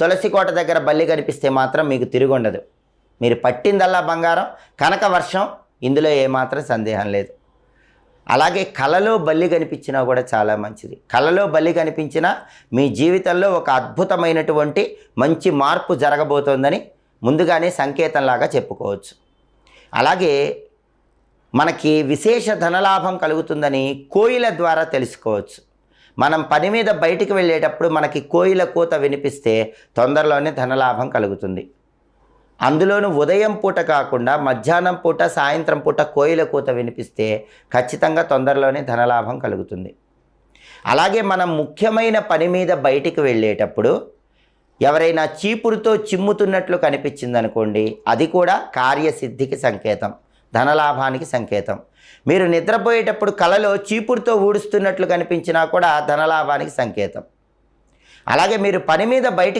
తులసి కోట దగ్గర బల్లి కనిపిస్తే మాత్రం మీకు తిరుగుండదు. మీరు పట్టిందల్లా బంగారం కనక వర్షం ఇందులో ఏమాత్రం సందేహం లేదు. అలాగే కళలో బల్లి కనిపించినా కూడా చాలా మంచిది. కళలో బల్లి కనిపించినా మీ జీవితంలో ఒక అద్భుతమైనటువంటి మంచి మార్పు జరగబోతోందని ముందుగానే సంకేతంలాగా చెప్పుకోవచ్చు. అలాగే మనకి విశేష ధనలాభం కలుగుతుందని కోయిల ద్వారా తెలుసుకోవచ్చు. మనం పని మీద బయటికి వెళ్ళేటప్పుడు మనకి కోయిల కూత వినిపిస్తే తొందరలోనే ధనలాభం కలుగుతుంది. అందులోనూ ఉదయం పూట కాకుండా మధ్యాహ్నం పూట సాయంత్రం పూట కోయిల కూత వినిపిస్తే ఖచ్చితంగా తొందరలోనే ధనలాభం కలుగుతుంది. అలాగే మనం ముఖ్యమైన పని మీద బయటికి వెళ్ళేటప్పుడు ఎవరైనా చీపురుతో చిమ్ముతున్నట్లు కనిపించింది అనుకోండి అది కూడా కార్యసిద్ధికి సంకేతం. ధనలాభానికి సంకేతం. మీరు నిద్రపోయేటప్పుడు కలలో చీపురుతో ఊడుస్తున్నట్లు కనిపించినా కూడా ధనలాభానికి సంకేతం. అలాగే మీరు పని మీద బయటికి